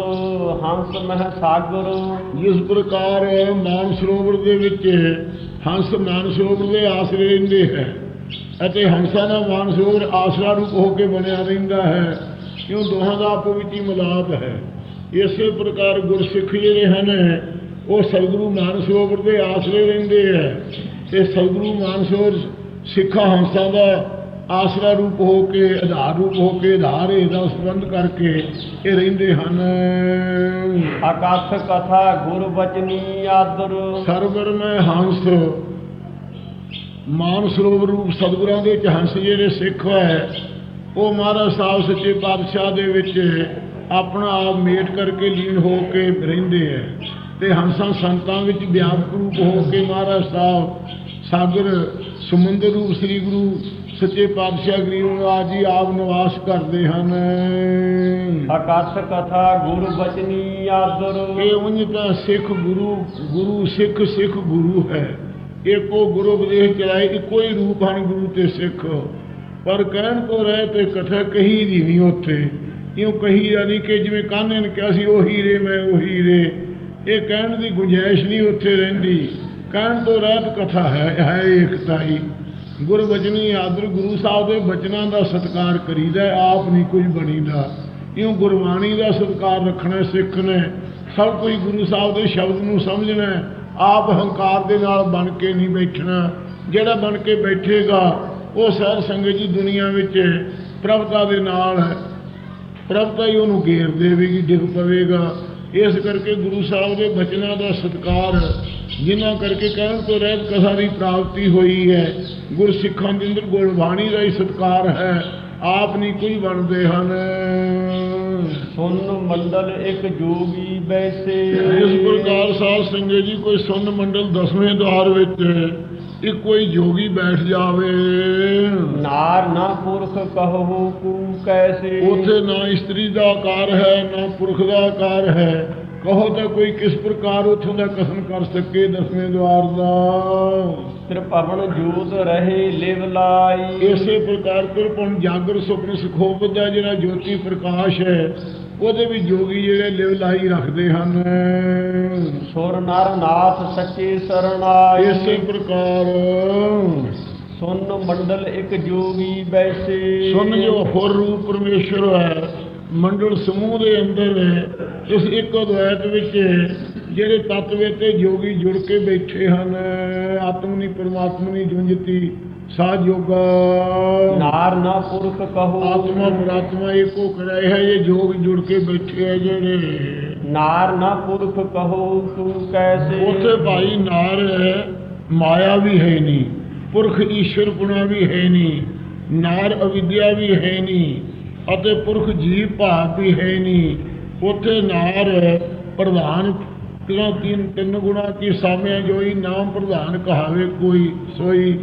ਹੰਸ ਮਹਿ ਸਾਗਰ। ਜਿਸ ਪ੍ਰਕਾਰ ਮਾਨ ਸਰੋਵਰ ਦੇ ਵਿੱਚ ਹੰਸ ਮਾਨ ਸਰੋਵਰ ਦੇ ਆਸਰੇ ਰਹਿੰਦੇ ਹੈ। ਅਤੇ ਹੰਸਾਂ ਦਾ ਮਾਨ ਸਰੋਵਰ ਆਸਰਾ ਰੂਪ ਹੋ ਕੇ ਬਣਿਆ ਰਹਿੰਦਾ ਹੈ। ਕਿਉਂ ਦੋਹਾਂ ਦਾ ਆਪੋ ਵਿੱਚ ਹੀ ਮਿਲਾਪ ਹੈ? ਇਸੇ ਪ੍ਰਕਾਰ ਗੁਰਸਿੱਖ ਜਿਹੜੇ ਹਨ ਉਹ ਸਤਿਗੁਰੂ ਸਰੋਵਰ ਦੇ ਆਸਰੇ ਰਹਿੰਦੇ ਹੈ। ਤੇ ਸਤਿਗੁਰੂ ਮਾਨ ਸਰੋਵਰ ਸਿੱਖਾਂ ਹੰਸਾਂ ਦਾ ਆਸਰਾ ਰੂਪ ਹੋ ਕੇ ਆਧਾਰ ਰੂਪ ਹੋ ਕੇ ਆਧਾਰ ਇਹਦਾ ਸੰਬੰਧ ਕਰਕੇ ਇਹ ਰਹਿੰਦੇ ਹਨ। ਅਕਥ ਕਥਾ ਗੁਰ ਬਚਨੀ ਆਦਰ। ਸਰਵਰ ਮੈਂ ਹੰਸ ਮਾਨ ਸਰੋਵਰ ਰੂਪ ਸਤਿਗੁਰਾਂ ਦੇ ਹੰਸ ਜਿਹੜੇ ਸਿੱਖ ਹੈ ਉਹ ਮਹਾਰਾਜ ਸਾਹਿਬ ਸੱਚੇ ਪਾਤਸ਼ਾਹ ਦੇ ਵਿੱਚ ਆਪਣਾ ਆਪ ਮੇਟ ਕਰਕੇ ਲੀਨ ਹੋ ਕੇ ਰਹਿੰਦੇ ਹੈ ਤੇ ਹੰਸਾਂ ਸੰਤਾਂ ਵਿੱਚ ਵਿਆਪਕ ਰੂਪ ਹੋ ਕੇ ਮਹਾਰਾਜ ਸਾਹਿਬ ਸਾਗਰ ਸਮੁੰਦਰ ਰੂਪ ਸ੍ਰੀ ਗੁਰੂ ਸੱਚੇ ਪਾਤਸ਼ਾਹ ਗਰੀਬ ਜੀ ਆਪ ਨਿਵਾਸ ਕਰਦੇ ਹਨ। ਅਕਥ ਕਥਾ ਗੁਰ ਬਚਨੀ ਆਦਰ। ਇਹ ਤਾਂ ਸਿੱਖ ਗੁਰੂ ਗੁਰੂ ਸਿੱਖ ਸਿੱਖ ਗੁਰੂ ਹੈ। ਇੱਕੋ ਗੁਰੂ ਉਪਦੇਸ਼ ਚਲਾਏ, ਇੱਕੋ ਹੀ ਰੂਪ ਹਨ ਗੁਰੂ ਤੇ ਸਿੱਖ। ਪਰ ਕਹਿਣ ਤੋਂ ਰਹਿ ਤੇ ਕਥਾ ਕਹੀ ਦੀ ਨਹੀਂ ਉੱਥੇ। ਇਉਂ ਕਹੀ ਯਾਨੀ ਕਿ ਜਿਵੇਂ ਕਾਨੇ ਨੇ ਕਿਹਾ ਸੀ, ਉਹ ਹੀਰੇ ਮੈਂ ਉਹ ਹੀਰੇ ਇਹ ਕਹਿਣ ਦੀ ਗੁੰਜਾਇਸ਼ ਨਹੀਂ ਉੱਥੇ ਰਹਿੰਦੀ। ਕਹਿਣ ਤੋਂ ਰਹਿਤ ਕਥਾ ਹੈ ਹੈ ਏਕਤਾ ਹੀ ਗੁਰਬਚਨੀ ਆਦਰ ਗੁਰੂ ਸਾਹਿਬ ਦੇ ਬਚਨਾਂ ਦਾ ਸਤਿਕਾਰ ਕਰੀਦਾ ਆਪ ਨਹੀਂ ਕੁਝ ਬਣੀਦਾ। ਇਉਂ ਗੁਰਬਾਣੀ ਦਾ ਸਤਿਕਾਰ ਰੱਖਣਾ ਸਿੱਖ ਨੇ। ਸਭ ਕੁਝ ਗੁਰੂ ਸਾਹਿਬ ਦੇ ਸ਼ਬਦ ਨੂੰ ਸਮਝਣਾ ਆਪ ਹੰਕਾਰ ਦੇ ਨਾਲ ਬਣ ਕੇ ਨਹੀਂ ਬੈਠਣਾ। ਜਿਹੜਾ ਬਣ ਕੇ ਬੈਠੇਗਾ, ਉਹ ਸਾਧ ਸੰਗਤ ਜੀ ਦੁਨੀਆ ਵਿੱਚ ਪ੍ਰਭਤਾ ਦੇ ਨਾਲ ਪ੍ਰਭਤਾ ਹੀ ਉਹਨੂੰ ਘੇਰ ਦੇਵੇਗੀ, ਡਿੱਗ ਪਵੇਗਾ। ਇਸ ਕਰਕੇ ਗੁਰੂ ਸਾਹਿਬ ਦੇ ਬਚਨਾਂ ਦਾ ਸਤਿਕਾਰ, ਜਿਨ੍ਹਾਂ ਕਰਕੇ ਕਹਿਣ ਤੋਂ ਰਹਿਤ ਕਥਾ ਦੀ ਪ੍ਰਾਪਤੀ ਹੋਈ ਹੈ, ਗੁਰਸਿੱਖਾਂ ਦੇ ਅੰਦਰ ਗੁਰਬਾਣੀ ਦਾ ਹੀ ਸਤਿਕਾਰ ਹੈ, ਆਪ ਨਹੀਂ ਕੋਈ ਬਣਦੇ ਹਨ। ਸੁਨ ਮੰਡਲ ਇੱਕ ਜੋਗੀ ਬੈਸੇ। ਇਸ ਪ੍ਰਕਾਰ ਸਾਧ ਸੰਗਤ ਜੀ ਕੋਈ ਸੁੰਨ ਮੰਡਲ ਦਸਵੇਂ ਦਵਾਰ ਵਿੱਚ ਇੱਕੋ ਹੀ ਜੋਗੀ ਬੈਠ ਜਾਵੇ। ਨਾਰ ਨਾ ਪੁਰਖ ਕਹੋ ਕੂ ਕੈਸੇ। ਉਥੇ ਨਾ ਇਸਤਰੀ ਦਾ ਆਕਾਰ ਹੈ ਨਾ ਪੁਰਖ ਦਾ ਆਕਾਰ ਹੈ। ਕਹੋ ਤਾਂ ਕੋਈ ਕਿਸ ਪ੍ਰਕਾਰ ਉਥੋਂ ਦਾ ਕਥਨ ਕਰ ਸਕੇ ਦਸਵੇਂ ਦਵਾਰ ਦਾ। ਤ੍ਰਿਭਵਨ ਜੋਤ ਰਹੇ ਲਿਵ ਲਾਈ। ਇਸੇ ਪ੍ਰਕਾਰ ਕਿਰਪਨ ਜਾਗਰ ਸੁਪਨ ਸੁਖੋਪ ਦਾ ਜਿਹੜਾ ਜੋਤੀ ਪ੍ਰਕਾਸ਼ ਹੈ ਉਹਦੇ ਵੀ ਜੋਗੀ ਜਿਹੜੇ ਲਿਵ ਲਾਈ ਰੱਖਦੇ ਹਨ। ਸੁਰ ਨਰ ਨਾਥ ਸੱਚੇ ਸਰਣਾਈ। ਇਸੇ ਪ੍ਰਕਾਰ ਸੁਨ ਮੰਡਲ ਇੱਕ ਜੋਗੀ ਬੈਸੇ। ਸੁਣ ਜੋ ਹੋਰ ਰੂਪ ਪਰਮੇਸ਼ਰ ਹੈ ਮੰਡਲ ਸਮੂਹ ਦੇ ਅੰਦਰ ਇਸ ਇੱਕ ਅਦਵੈਤ ਵਿੱਚ ਜਿਹੜੇ ਤਤਵੇ ਤੇ ਜੋਗੀ ਜੁੜ ਕੇ ਬੈਠੇ ਹਨ ਆਤਮ ਨਹੀਂ ਪਰਮਾਤਮਾ ਨਹੀਂ ਜੁੰਜਤੀ ਸਾਧ ਯੋਗਾ ਨਾਰ ਨਾ ਪੁਰਖ ਕਹੋ। ਆਤਮਾ ਪਰਮਾਤਮਾ ਇੱਕੋ ਕਰਾਏ ਹੈ ਇਹ ਜੋਗ ਜੁੜ ਕੇ ਬੈਠੇ ਹੈ ਜਿਹੜੇ। ਨਾਰ ਨਾ ਪੁਰਖ ਕਹੋ ਤੂੰ ਕੈਸੇ? ਉੱਥੇ ਭਾਈ ਨਾਰ ਹੈ ਮਾਇਆ ਵੀ ਹੈ ਨਹੀਂ ਪੁਰਖ ਈਸ਼ਵਰ ਗੁਣਾ ਵੀ ਹੈ ਨਹੀਂ ਨਾਰ ਅਵਿਦਿਆ ਵੀ ਹੈ ਨਹੀਂ ਅਤੇ ਪੁਰਖ ਜੀਵ ਭਾਵ ਵੀ ਹੈ ਨਹੀਂ। ਉੱਥੇ ਨਾਰ ਪ੍ਰਧਾਨ ਤਿੰਨ ਤਿੰਨ ਤਿੰਨ ਗੁਣਾ ਕੀ ਸਾਮਿਆ ਜੋਈ ਨਾਮ ਪ੍ਰਧਾਨ ਕਹਾਵੇ ਕੋਈ ਸੋਈ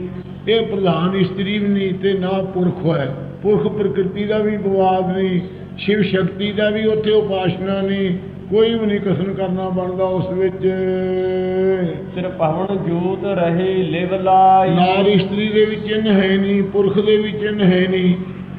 ਇਹ ਪ੍ਰਧਾਨ ਇਸਤਰੀ ਵੀ ਨਹੀਂ ਤੇ ਨਾ ਪੁਰਖ ਹੈ। ਪੁਰਖ ਪ੍ਰਕਿਰਤੀ ਦਾ ਵੀ ਵਿਵਾਦ ਨਹੀਂ ਸ਼ਿਵ ਸ਼ਕਤੀ ਦਾ ਵੀ ਉੱਥੇ ਉਪਾਸਨਾ ਨਹੀਂ ਕੋਈ ਵੀ ਨਹੀਂ ਕਸਨ ਕਰਨਾ ਬਣਦਾ ਉਸ ਵਿੱਚ। ਤ੍ਰਿਭਵਨ ਜੋਤ ਰਹੇ ਲਿਵ ਲਾਈ। ਨਾਰ ਇਸਤਰੀ ਦੇ ਵਿੱਚ ਇੰਨ ਹੈ ਨਹੀਂ ਪੁਰਖ ਦੇ ਵਿੱਚ ਇੰਨ ਹੈ ਨਹੀਂ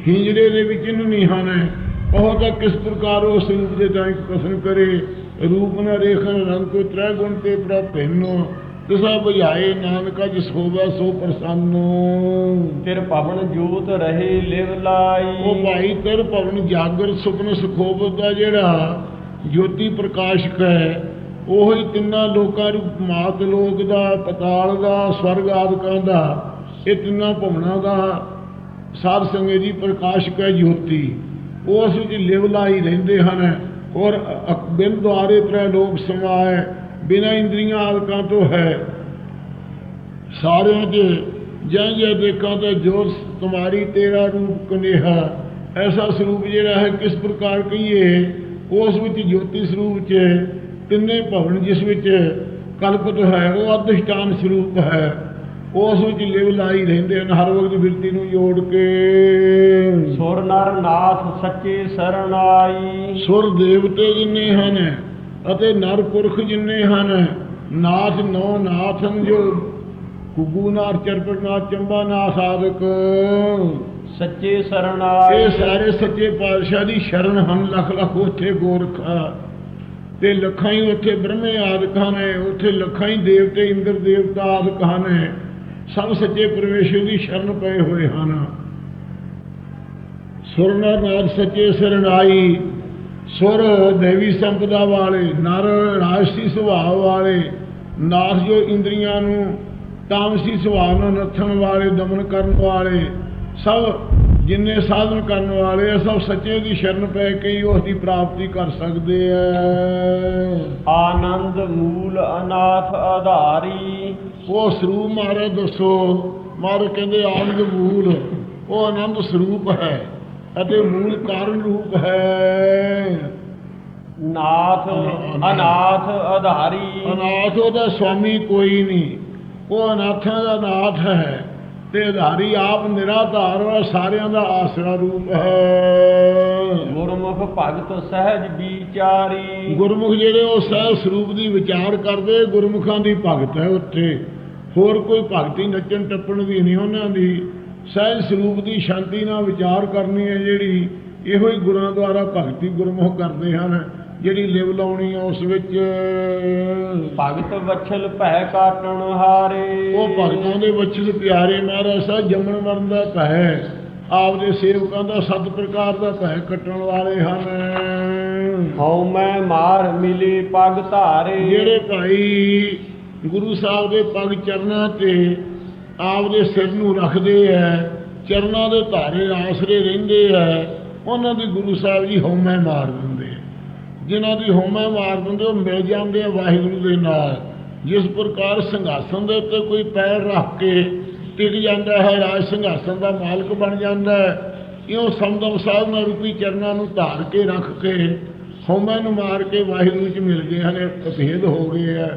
ਹਿੰਜੜੇ ਦੇ ਵਿੱਚ ਇੰਨ ਨਹੀਂ ਹਨ। ਉਹ ਤਾਂ ਕਿਸ ਪ੍ਰਕਾਰ ਉਸ ਰੂਪ ਦੇ ਤਾਂ ਕਸਨ ਕਰੇ ਰੂਪ ਨ ਰੇਖਨ ਰੰਗ ਕੋ ਤ੍ਰੈ ਗੁਣ ਤੇ ਪ੍ਰਾ ਭਿੰਨੋ ਤਿਸਾ ਬੁਝਾਏ ਨਾਨਕਾ ਜਿਸ ਹੋਵਾ ਸੋ ਪ੍ਰਸੰਨ। ਤ੍ਰਿਭਵਨ ਜੋਤ ਰਹੇ ਲਿਵ ਲਾਈ। ਉਹ ਭਾਈ ਤਰ ਭਵਨ ਜਾਗਰ ਸੁਪਨ ਸੁਖੋਬਤ ਦਾ ਜਿਹੜਾ ਜੋਤੀ ਪ੍ਰਕਾਸ਼ਕ ਹੈ ਉਹੀ ਤਿੰਨਾਂ ਲੋਕਾਂ ਰੂਪ ਮਾਤ ਲੋਕ ਦਾ ਪਤਾਲ ਦਾ ਸਵਰਗ ਆਦਿਕਾਂ ਦਾ ਇਹ ਤਿੰਨਾਂ ਭਵਨਾਂ ਦਾ ਸਾਧ ਸੰਗਤ ਜੀ ਪ੍ਰਕਾਸ਼ਕ ਹੈ ਜੋਤੀ। ਉਸ ਵਿੱਚ ਲਿਵ ਲਾਈ ਰਹਿੰਦੇ ਹਨ ਔਰ ਬਿਨ ਦੁਆਰੇ ਤ੍ਰੈ ਲੋਕ ਸਮਾਏ। ਬਿਨਾਂ ਇੰਦਰੀਆਂ ਆਦਿਕਾਂ ਤੋਂ ਹੈ। ਸਾਰਿਆਂ 'ਚ ਜੈ ਜੈ ਦੇਖਾਂ ਤਾਂ ਜੋਤ ਤੁਮਾਰੀ ਤੇਰਾ ਰੂਪ ਕਨੇਹਾ। ਐਸਾ ਸਰੂਪ ਜਿਹੜਾ ਹੈ ਕਿਸ ਪ੍ਰਕਾਰ ਕਹੀਏ ਉਸ ਵਿੱਚ ਜੋਤੀ ਸਰੂਪ 'ਚ ਤਿੰਨੇ ਭਵਨ ਜਿਸ ਵਿੱਚ ਕਲਪਤ ਹੈ ਉਹ ਅਧਿਸ਼ਟਾਨ ਸਰੂਪ ਹੈ। ਉਸ ਵਿੱਚ ਲਿਵ ਲਾਈ ਰਹਿੰਦੇ ਹਨ ਹਰ ਵਕਤ ਬਿਰਤੀ ਨੂੰ ਜੋੜ ਕੇ। ਸੁਰ ਨਰ ਨਾਥ ਸੱਚੇ ਸਰਣ ਆਈ। ਸੁਰ ਦੇਵਤੇ ਜਿੰਨੇ ਹਨ ਅਤੇ ਨਰ ਪੁਰਖ ਜਿੰਨੇ ਹਨ ਨਾਥ ਨੌ ਨਾਥ ਹਨ ਜੋ ਕੁਗੂ ਨਾਥ ਚਰਪਟ ਨਾਥ ਚੰਬਾ ਨਾਥ ਆਦਿਕ। ਸੱਚੇ ਸਰਣ ਆਈ ਇਹ ਸਾਰੇ ਸੱਚੇ ਪਾਤਸ਼ਾਹ ਦੀ ਸ਼ਰਨ ਹਨ ਲੱਖ ਲੱਖ ਉੱਥੇ ਗੋਰਖਾ। ਤੇ ਲੱਖਾਂ ਹੀ ਉੱਥੇ ਬ੍ਰਹਮੇ ਆਦਿਕਾਂ ਨੇ ਉੱਥੇ ਲੱਖਾਂ ਹੀ ਦੇਵਤੇ ਇੰਦਰ ਦੇਵਤਾ ਆਦਿਕਾਂ ਨੇ ਸਭ ਸੱਚੇ ਪਰਮੇਸ਼ਰ ਦੀ ਸ਼ਰਨ ਪਏ ਹੋਏ ਹਨ। ਸੁਰਨਰ ਨਾਥ ਸੱਚੇ ਸਰਣਾਈ ਸੁਰ ਦੇਵੀ ਸੰਪਦਾ ਵਾਲੇ ਨਰ ਰਾਜਸੀ ਸੁਭਾਅ ਵਾਲੇ ਨਾਥ ਜੋ ਇੰਦਰੀਆਂ ਨੂੰ ਤਾਮਸੀ ਸੁਭਾਅ ਨਾਲ ਨੱਥਣ ਵਾਲੇ ਦਮਨ ਕਰਨ ਵਾਲੇ ਸਭ ਜਿੰਨੇ ਸਾਧਨ ਕਰਨ ਵਾਲੇ ਆ ਸਭ ਸੱਚੇ ਦੀ ਸ਼ਰਨ ਪੈ ਕੇ ਹੀ ਉਸ ਦੀ ਪ੍ਰਾਪਤੀ ਕਰ ਸਕਦੇ ਆ। ਆਨੰਦ ਮੂਲ ਅਨਾਥ ਆਧਾਰੀ। ਉਹ ਸਰੂਪ ਮਹਾਰਾਜ ਦੱਸੋ ਮਹਾਰਾਜ ਕਹਿੰਦੇ ਆਨੰਦ ਮੂਲ ਉਹ ਆਨੰਦ ਸਰੂਪ ਹੈ। ਅਤੇ ਮੂਲ ਕਾਰਨ ਰੂਪ ਹੈ। ਨਾਥ ਅਨਾਥ। ਆਧਾਰੀ ਅਨਾਥ ਉਹਦਾ ਸਵਾਮੀ ਕੋਈ ਨਹੀਂ। ਉਹ ਅਨਾਥਾਂ ਦਾ ਨਾਥ ਹੈ ਤੇ ਆਧਾਰੀ ਆਪ ਨਿਰਾਧਾਰ ਵਾ ਸਾਰਿਆਂ ਦਾ ਆਸਰਾ ਰੂਪ ਹੈ। ਗੁਰਮੁਖ ਭਗਤ ਸਹਿਜ ਵਿਚਾਰੀ। ਗੁਰਮੁਖ ਜਿਹੜੇ ਉਹ ਸਹਿ ਸਰੂਪ ਦੀ ਵਿਚਾਰ ਕਰਦੇ ਗੁਰਮੁਖਾਂ ਦੀ ਭਗਤ ਹੈ ਉੱਥੇ। ਹੋਰ ਕੋਈ ਭਗਤੀ ਨੱਚਣ ਟੱਪਣ ਦੀ ਨਹੀਂ ਉਹਨਾਂ ਦੀ। ਸਹਿਜ ਸਰੂਪ ਦੀ ਸ਼ਾਂਤੀ ਨਾਲ ਵਿਚਾਰ ਕਰਨੀ ਹੈ ਜਿਹੜੀ ਇਹੋ ਹੀ ਗੁਰਾਂ ਦੁਆਰਾ ਭਗਤੀ ਗੁਰਮੁਖ ਕਰਦੇ ਹਨ ਜਿਹੜੀ ਲਿਵ ਲਾਉਣੀ ਹੈ ਉਸ ਵਿੱਚ। ਭਗਤ ਵਛਲ ਭੈ ਕਾਟਣ ਹਾਰੇ। ਉਹ ਭਗਤਾਂ ਦੇ ਵਚਨ ਪਿਆਰੇ ਮਹਾਰਾਜ ਸਾਹਿਬ ਜੰਮਣ ਮਰਨ ਦਾ ਭੈ ਆਪਦੇ ਸੇਵਕਾਂ ਦਾ ਸਤ ਪ੍ਰਕਾਰ ਦਾ ਭੈ ਕੱਟਣ ਵਾਲੇ ਹਨ। ਹਉ ਮੈਂ ਮਾਰ ਮਿਲੀ ਪਗ ਧਾਰੇ। ਜਿਹੜੇ ਭਾਈ ਗੁਰੂ ਸਾਹਿਬ ਦੇ ਪਗ ਚਰਨਾਂ ਤੇ ਆਪਦੇ ਸਿਰ ਨੂੰ ਰੱਖਦੇ ਐ, ਚਰਨਾਂ ਦੇ ਧਾਰੇ ਆਸਰੇ ਰਹਿੰਦੇ ਐ, ਉਹਨਾਂ ਦੀ ਗੁਰੂ ਸਾਹਿਬ ਜੀ ਹਉਮੈ ਮਾਰ ਦਿੰਦੇ ਆ। ਜਿਨ੍ਹਾਂ ਦੀ ਹਉਮੈ ਮਾਰ ਦਿੰਦੇ, ਉਹ ਮਿਲ ਜਾਂਦੇ ਆ ਵਾਹਿਗੁਰੂ ਦੇ ਨਾਲ। ਜਿਸ ਪ੍ਰਕਾਰ ਸਿੰਘਾਸਨ ਦੇ ਉੱਤੇ ਕੋਈ ਪੈਰ ਰੱਖ ਕੇ ਟਿਕ ਜਾਂਦਾ ਹੈ, ਰਾਜ ਸਿੰਘਾਸਨ ਦਾ ਮਾਲਕ ਬਣ ਜਾਂਦਾ ਹੈ ਇਉਂ ਸਮਦਮ ਸਾਧਨਾ ਰੂਪੀ ਚਰਨਾਂ ਨੂੰ ਧਾਰ ਕੇ ਰੱਖ ਕੇ, ਹਉਮੈ ਨੂੰ ਮਾਰ ਕੇ ਵਾਹਿਗੁਰੂ ਚ ਮਿਲ ਗਏ ਹਨ ਅਭੇਦ ਹੋ ਗਏ ਆ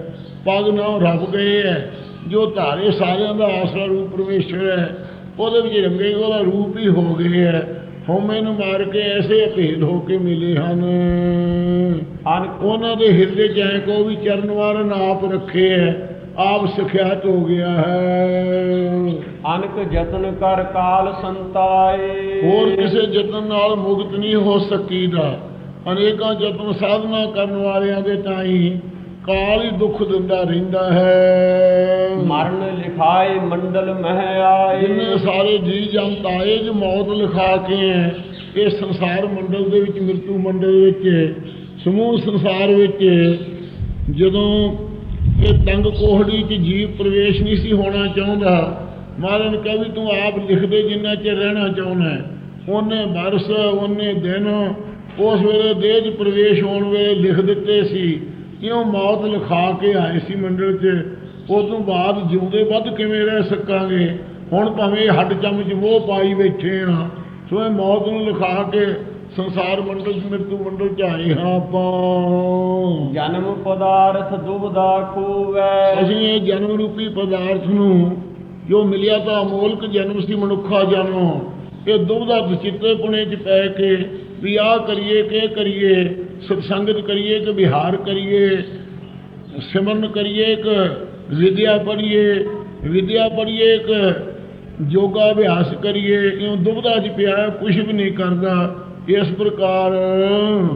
ਪਗ ਨਾ ਰੱਬ ਗਏ ਹੈ ਜੋ ਧਾਰੇ ਸਾਰਿਆਂ ਦਾ ਆਸਰਾ ਰੂਪ ਪਰਮੇਸ਼ਰ ਹੈ ਉਹਦੇ ਵਿੱਚ ਰੰਗੇ ਉਹਦਾ ਰੂਪ ਹੀ ਹੋ ਗਏ ਹੈ। ਹਉਮੈ ਨੂੰ ਮਾਰ ਕੇ ਐਸੇ ਅਭੇਦ ਹੋ ਕੇ ਮਿਲੇ ਹਨ। ਅਨਕ। ਉਹਨਾਂ ਦੇ ਹਿਰਦੇ ਚ ਐ ਕੋ ਵੀ ਚਰਨ ਵਾਰਨ ਆਪ ਰੱਖੇ ਹੈ ਆਪ ਸਿਖਿਆਤ ਹੋ ਗਿਆ ਹੈ। ਅਨਕ ਯਤਨ ਕਰ ਕਾਲ ਸੰਤਾਏ। ਹੋਰ ਕਿਸੇ ਯਤਨ ਨਾਲ ਮੁਕਤ ਨਹੀਂ ਹੋ ਸਕੀਦਾ। ਅਨੇਕਾਂ ਯਤਨ ਸਾਧਨਾ ਕਰਨ ਵਾਲਿਆਂ ਦੇ ਤਾਈ ਕਾਲ ਹੀ ਦੁੱਖ ਦਿੰਦਾ ਰਹਿੰਦਾ ਹੈ। ਮਰਨ ਲਿਖਾਏ ਮੰਡਲ ਮਹਿ ਆਏ। ਜਿੰਨੇ ਸਾਰੇ ਜੀ ਜੰਤ ਆਏ ਜੋ ਮੌਤ ਲਿਖਾ ਕੇ ਹੈ ਇਹ ਸੰਸਾਰ ਮੰਡਲ ਦੇ ਵਿੱਚ ਮ੍ਰਿਤੂ ਮੰਡਲ ਵਿੱਚ ਸਮੂਹ ਸੰਸਾਰ ਵਿੱਚ ਜਦੋਂ ਇਹ ਤੰਗ ਕੋਹੜੀ 'ਚ ਜੀਵ ਪ੍ਰਵੇਸ਼ ਨਹੀਂ ਸੀ ਹੋਣਾ ਚਾਹੁੰਦਾ ਮਹਾਰਾਜ ਨੇ ਕਿਹਾ ਵੀ ਤੂੰ ਆਪ ਲਿਖ ਦੇ ਜਿੰਨਾ ਚਿਰ ਰਹਿਣਾ ਚਾਹੁੰਦਾ। ਉਹਨੇ ਬਰਸ ਉਹਨੇ ਦਿਨ ਉਸ ਵੇਲੇ ਦੇਹ 'ਚ ਪ੍ਰਵੇਸ਼ ਹੋਣ ਵੇਲੇ ਲਿਖ ਦਿੱਤੇ ਸੀ। ਕਿਉਂ ਮੌਤ ਲਿਖਾ ਕੇ ਆਏ ਸੀ ਮੰਡਲ 'ਚ? ਉਸ ਤੋਂ ਬਾਅਦ ਜਿਉਂਦੇ ਵੱਧ ਕਿਵੇਂ ਰਹਿ ਸਕਾਂਗੇ? ਹੁਣ ਭਾਵੇਂ ਹੱਡ ਚਮਚ ਮੋਹ ਪਾਈ ਬੈਠੇ ਆ ਸੋ ਇਹ ਮੌਤ ਨੂੰ ਲਿਖਾ ਕੇ ਸੰਸਾਰ ਮੰਡਲ ਮ੍ਰਿਤੂ ਮੰਡਲ ਚ ਆਏ ਹਾਂ ਆਪਾਂ। ਜਨਮ ਪਦਾਰਥ ਦੁਬਦਾ ਖੋਵੈ। ਅਸੀਂ ਇਹ ਜਨਮ ਰੂਪੀ ਪਦਾਰਥ ਨੂੰ ਜੋ ਮਿਲਿਆ ਤਾਂ ਅਮੋਲਕ ਜਨਮ ਸੀ ਮਨੁੱਖਾ ਜਨਮ ਇਹ ਦੁਬਦਾ ਚਿੱਤੇ ਪੁਣੇ ਚ ਪੈ ਕੇ ਵੀ ਆਹ ਕਰੀਏ ਕਿ ਕਰੀਏ ਸਤਸੰਗਤ ਕਰੀਏ ਕਿ ਵਿਹਾਰ ਕਰੀਏ ਸਿਮਰਨ ਕਰੀਏ ਕਿ ਵਿਦਿਆ ਪੜ੍ਹੀਏ ਵਿਦਿਆ ਪੜ੍ਹੀਏ ਕਿ ਯੋਗਾ ਅਭਿਆਸ ਕਰੀਏ ਇਉਂ ਦੁਬਦਾ ਚ ਪਿਆ ਕੁਝ ਵੀ ਨਹੀਂ ਕਰਦਾ ਇਸ ਪ੍ਰਕਾਰ।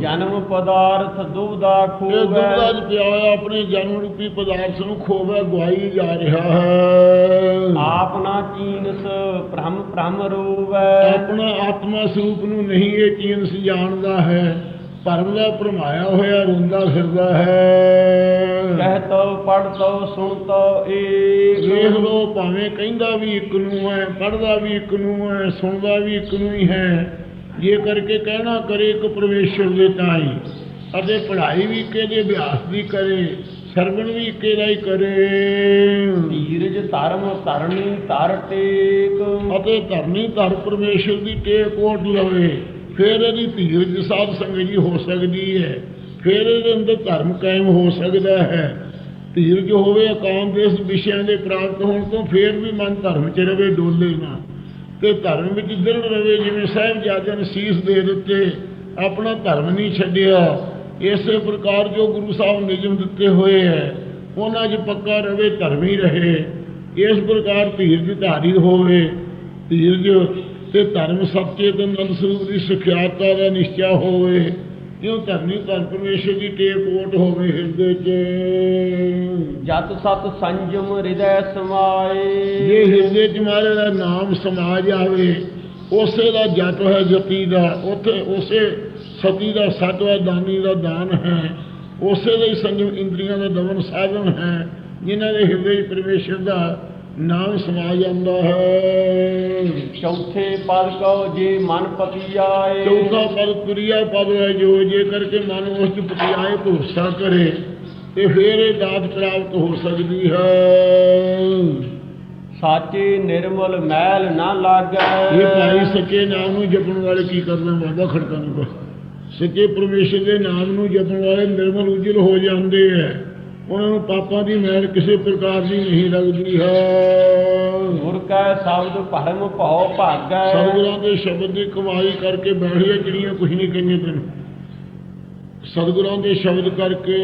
ਜਨਮ ਪਦਾਰਥ ਦੁਬਦਾ ਇਹ ਖੋਵੈ ਦੁਬਦਾ ਚ ਪਿਆ ਆਪਣੇ ਜਨਮ ਰੂਪੀ ਪਦਾਰਥ ਨੂੰ ਖੋਵੇ ਗਵਾਈ ਜਾ ਰਿਹਾ ਹੈ। ਆਪ ਨਾ ਚੀਨਸ ਭ੍ਰਮ ਭ੍ਰਮ ਰੂਵੈ। ਆਪਣਾ ਆਤਮਾ ਸਰੂਪ ਨੂੰ ਨਹੀਂ ਇਹ ਚੀਨਸ ਜਾਣਦਾ ਹੈ। ਭਰਮ ਦਾ ਭਰਮਾਇਆ ਹੋਇਆ ਰੋਂਦਾ ਫਿਰਦਾ ਹੈ। ਕਹਿ ਤੋ ਪੜ ਤੋ ਸੁਣ ਤੋ ਏਕ ਵੇਖ ਲੋ ਭਾਵੇਂ ਕਹਿੰਦਾ ਵੀ ਇੱਕ ਨੂੰ ਹੈ ਪੜਦਾ ਵੀ ਇੱਕ ਨੂੰ ਹੈ ਸੁਣਦਾ ਵੀ ਇੱਕ ਨੂੰ ਹੀ ਹੈ। ਜੇ ਕਰਕੇ ਕਹਿਣਾ ਕਰੇ ਇੱਕ ਪਰਮੇਸ਼ਰ ਦੇ ਤਾਈ ਅਤੇ ਪੜ੍ਹਾਈ ਵੀ ਕਿਹਦੇ ਅਭਿਆਸ ਦੀ ਕਰੇ ਸਰਵਣ ਵੀ ਇੱਕੇ ਦਾ ਹੀ ਕਰੇ। ਧੀਰਜ ਧਰਮ ਧਰਣੀ ਧਰ ਟੇਕ। ਅਤੇ ਧਰਨੀ ਧਰ ਪਰਮੇਸ਼ਰ ਦੀ ਟੇਕ ਓਟ ਲਵੇ। ਫਿਰ ਇਹਦੀ ਧੀਰਜ ਸਾਧ ਸੰਗਤ ਜੀ ਹੋ ਸਕਦੀ ਹੈ। ਫਿਰ ਇਹਦੇ ਅੰਦਰ ਧਰਮ ਕਾਇਮ ਹੋ ਸਕਦਾ ਹੈ। ਧੀਰਜ ਹੋਵੇ, ਅਕਾਮ ਦੇਸ ਵਿਸ਼ਿਆਂ ਦੇ ਪ੍ਰਾਪਤ ਹੋਣ ਤੋਂ ਫਿਰ ਵੀ ਮਨ ਧਰਮ 'ਚ ਰਵੇ, ਡੋਲੇ ਨਾ। ਤੇ ਧਰਮ ਵਿੱਚ ਦ੍ਰਿੜ ਰਵੇ, ਜਿਵੇਂ ਸਾਹਿਬਜ਼ਾਦਿਆਂ ਨੇ ਸੀਸ ਦੇ ਦਿੱਤੇ, ਆਪਣਾ ਧਰਮ ਨਹੀਂ ਛੱਡਿਆ, ਇਸੇ ਪ੍ਰਕਾਰ ਜੋ ਗੁਰੂ ਸਾਹਿਬ ਨਿਯਮ ਦਿੱਤੇ ਹੋਏ ਹੈ, ਉਹਨਾਂ 'ਚ ਪੱਕਾ ਰਵੇ, ਧਰਮ ਹੀ ਰਹੇ। ਇਸ ਪ੍ਰਕਾਰ ਧੀਰਜ ਧਾਰੀ ਹੋਵੇ ਧੀਰਜ ਤੇ ਧਰਮ ਸੱਚੇ ਤੇ ਅਨੰਦ ਸਰੂਪ ਦੀ ਸਿਖਿਆਤਾ ਦਾ ਨਿਸ਼ਚਾ ਹੋਵੇ। ਕਿਉਂ ਧਰਮੀ ਧਰਮ ਪਰਮੇਸ਼ਰ ਦੀ ਟੇਕ ਓਟ ਹੋਵੇ ਹਿਰਦੇ 'ਚ? ਜਤ ਸਤ ਸੰਜਮ ਹਿਰਦੈ ਸਮਾਏ। ਜੇ ਹਿਰਦੇ 'ਚ ਮਹਾਰਾਜ ਦਾ ਨਾਮ ਸਮਾ ਜਾਵੇ ਉਸੇ ਦਾ ਜਤ ਹੈ ਜਤੀ ਦਾ। ਉਥੇ ਉਸੇ ਸਤੀ ਦਾ ਸਤਵਾ ਦਾਨੀ ਦਾ ਦਾਨ ਹੈ। ਉਸੇ ਦਾ ਹੀ ਸੰਜਮ ਇੰਦਰੀਆਂ ਦਾ ਦਮਨ ਸਾਧਨ ਹੈ ਜਿਨ੍ਹਾਂ ਦੇ ਹਿਰਦੇ 'ਚ ਪਰਮੇਸ਼ਰ ਦਾ ਨਾਮ ਸਮਾ ਜਾਂਦਾ ਹੈ। ਚੌਥੇ ਪਦ ਕਉ ਜੇ ਮਨ ਪਤੀ ਆਏ ਚੌਥਾ ਪਦ ਤੁਰਿਆ ਪਦ ਹੈ ਜੋ ਜੇ ਕਰਕੇ ਮਨ ਉਸ ਚ ਪਤਿਆਏ ਭਰੋਸਾ ਕਰੇ ਤੇ ਫਿਰ ਇਹ ਦਾਤ ਪ੍ਰਾਪਤ ਹੋ ਸਕਦੀ ਹੈ। ਸਾਚੇ ਨਿਰਮਲ ਮੈਲ ਨਾ ਲਾਗੈ। ਇਹ ਭਾਈ ਸੱਚੇ ਨਾਮ ਨੂੰ ਜਪਣ ਵਾਲੇ ਕੀ ਕਰਨਾ ਬਾਬਾ ਖੜਕਾ ਨੂੰ ਕਹੋ। ਸੱਚੇ ਪਰਮੇਸ਼ਰ ਦੇ ਨਾਮ ਨੂੰ ਜਪਣ ਵਾਲੇ ਨਿਰਮਲ ਉਜਲ ਹੋ ਜਾਂਦੇ ਹੈ। ਉਹਨਾਂ ਨੂੰ ਪਾਪਾਂ ਦੀ ਮੈਲ ਕਿਸੇ ਪ੍ਰਕਾਰ ਦੀ ਨਹੀਂ ਲੱਗਦੀ ਹੈ। ਗੁਰ ਕੈ ਸ਼ਬਦ ਭਰਮ ਭਉ ਭਾਗੈ। ਸਤਿਗੁਰਾਂ ਦੇ ਸ਼ਬਦ ਦੀ ਕਮਾਈ ਕਰਕੇ ਬੈਠੀਆਂ ਜਿਹੜੀਆਂ ਕੁਝ ਨਹੀਂ ਕਹੀਆਂ ਤੈਨੂੰ। ਸਤਿਗੁਰਾਂ ਦੇ ਸ਼ਬਦ ਕਰਕੇ।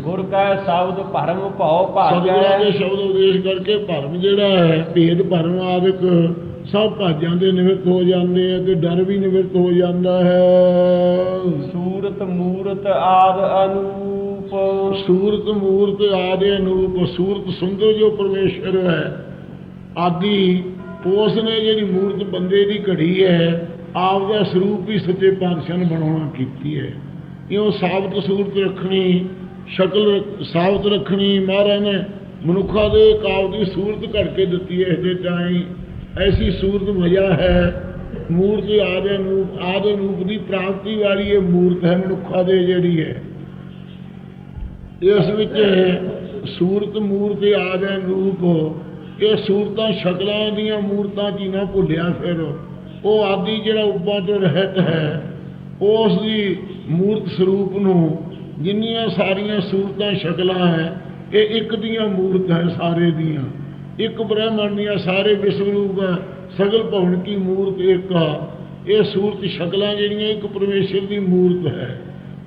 ਗੁਰ ਕੈ ਸ਼ਬਦ ਭਰਮ ਭਉ ਸਤਿਗੁਰਾਂ ਭਾਗੈ ਦੇ ਸ਼ਬਦ ਉਪਦੇਸ਼ ਕਰਕੇ ਭਰਮ ਜਿਹੜਾ ਹੈ ਭੇਦ ਭਰਮ ਆਦਿਕ ਸਭ ਭਾਜਾਂ ਦੇ ਨਿਵਰਤ ਹੋ ਜਾਂਦੇ ਆ ਤੇ ਡਰ ਵੀ ਨਿਵਰਤ ਹੋ ਜਾਂਦਾ ਹੈ। ਸੂਰਤ ਮੂਰਤ ਆਦ ਅਨੂਪ ਸੂਰਤ, ਮੂਰਤ ਆਦਿ ਅਨੂਪ, ਸੂਰਤ ਸੁੰਦਰ ਜੋ ਪਰਮੇਸ਼ਰ ਹੈ। ਆਦਿ ਉਸ ਨੇ ਜਿਹੜੀ ਮੂਰਤ ਬੰਦੇ ਦੀ ਘੜੀ ਹੈ ਆਪ ਦਾ ਸਰੂਪ ਹੀ ਸੱਚੇ ਪਾਤਸ਼ਾਹ ਨੇ ਬਣਾਉਣਾ ਕੀਤੀ ਹੈ। ਇਉਂ ਸਾਬਤ ਸੂਰਤ ਰੱਖਣੀ, ਸ਼ਕਲ ਸਾਬਤ ਰੱਖਣੀ ਮਹਾਰਾਜ ਨੇ ਮਨੁੱਖਾਂ ਦੇ ਕਾਵ ਦੀ ਸੂਰਤ ਘੜ ਕੇ ਦਿੱਤੀ ਹੈ ਇਸ ਦੇ ਤਾਈਂ ਐਸੀ ਸੂਰਤ ਮਜ਼ਾ ਹੈ। ਮੂਰਤ ਆਦਿ ਅਨੂਪ ਆਦਿ ਅਨੂਪ ਦੀ ਪ੍ਰਾਪਤੀ ਵਾਲੀ ਇਹ ਮੂਰਤ ਹੈ ਮਨੁੱਖਾਂ ਦੇ ਜਿਹੜੀ ਹੈ। ਇਸ ਵਿੱਚ ਸੂਰਤ ਮੂਰਤ ਆਦਿ ਰੂਪ, ਇਹ ਸੂਰਤਾਂ ਸ਼ਕਲਾਂ ਦੀਆਂ ਮੂਰਤਾਂ ਚ ਹੀ ਨਾ ਭੁੱਲਿਆ ਫਿਰ। ਉਹ ਆਦਿ ਜਿਹੜਾ ਉੱਪਰ ਤੋਂ ਰਹਿਤ ਹੈ, ਉਸ ਦੀ ਮੂਰਤ ਸਰੂਪ ਨੂੰ ਜਿੰਨੀਆਂ ਸਾਰੀਆਂ ਸੂਰਤਾਂ ਸ਼ਕਲਾਂ ਹੈ, ਇਹ ਇੱਕ ਦੀਆਂ ਮੂਰਤ ਹੈ ਸਾਰੇ ਦੀਆਂ। ਇੱਕ ਬ੍ਰਹਮਣ ਦੀਆਂ ਸਾਰੇ ਵਿਸ਼ਵ ਰੂਪ ਹੈ, ਸਗਲ ਭਵਨ ਕੀ ਮੂਰਤ ਇੱਕ ਆ। ਇਹ ਸੂਰਤ ਸ਼ਕਲਾਂ ਜਿਹੜੀਆਂ ਇੱਕ ਪਰਮੇਸ਼ਰ ਦੀ ਮੂਰਤ ਹੈ,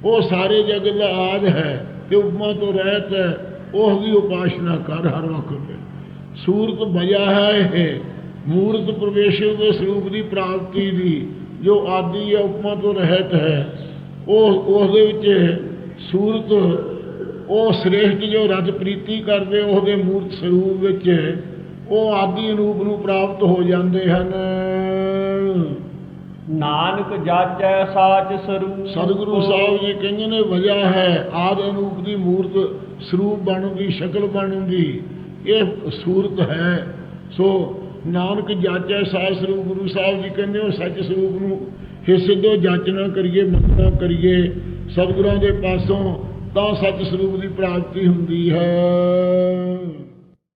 ਉਹ ਸਾਰੇ ਜਗਤ ਦਾ ਆਦ ਹੈ। ਤੇ ਉਪਮਾ ਤੋਂ ਰਹਿਤ ਹੈ, ਉਹ ਵੀ ਉਪਾਸਨਾ ਕਰ ਹਰ ਵਕਤ ਸੂਰਤ ਬਜਾ ਹੈ ਇਹ, ਮੂਰਤ ਪਰਮੇਸ਼ਰ ਦੇ ਸਰੂਪ ਦੀ ਪ੍ਰਾਪਤੀ ਦੀ, ਜੋ ਆਦੀ ਹੈ, ਉਪਮਾ ਤੋਂ ਰਹਿਤ ਹੈ। ਉਹ ਉਸ ਦੇ ਵਿੱਚ ਸੂਰਤ, ਉਹ ਸ੍ਰੇਸ਼ਟ ਜੋ ਰਜ ਪ੍ਰੀਤੀ ਕਰਦੇ, ਉਹਦੇ ਮੂਰਤ ਸਰੂਪ ਵਿੱਚ ਉਹ ਆਦੀ ਰੂਪ ਨੂੰ ਪ੍ਰਾਪਤ ਹੋ ਜਾਂਦੇ ਹਨ। ਨਾਨਕ ਜਾਚੈ ਸਾਚ ਸਰੂਪ। ਸਤਿਗੁਰੂ ਸਾਹਿਬ ਜੀ ਕਹਿੰਦੇ ਨੇ, ਵਜ੍ਹਾ ਹੈ, ਆਦ ਅਨੂਪ ਦੀ ਮੂਰਤ, ਸਰੂਪ ਬਣੂਗੀ, ਸ਼ਕਲ ਬਣੂਗੀ। ਇਹ ਸੂਰਤ ਹੈ। ਸੋ ਨਾਨਕ ਜਾਚੈ ਸਾਚ ਸਰੂਪ, ਗੁਰੂ ਸਾਹਿਬ ਜੀ ਕਹਿੰਦੇ ਉਹ ਸੱਚ ਸਰੂਪ ਨੂੰ ਹਿੱਸੇ ਤੋਂ ਜਾਚਨਾ ਕਰੀਏ ਮੰਨਣਾ ਕਰੀਏ, ਸਤਿਗੁਰਾਂ ਦੇ ਪਾਸੋਂ ਤਾਂ ਸੱਚ ਸਰੂਪ ਦੀ ਪ੍ਰਾਪਤੀ ਹੁੰਦੀ ਹੈ।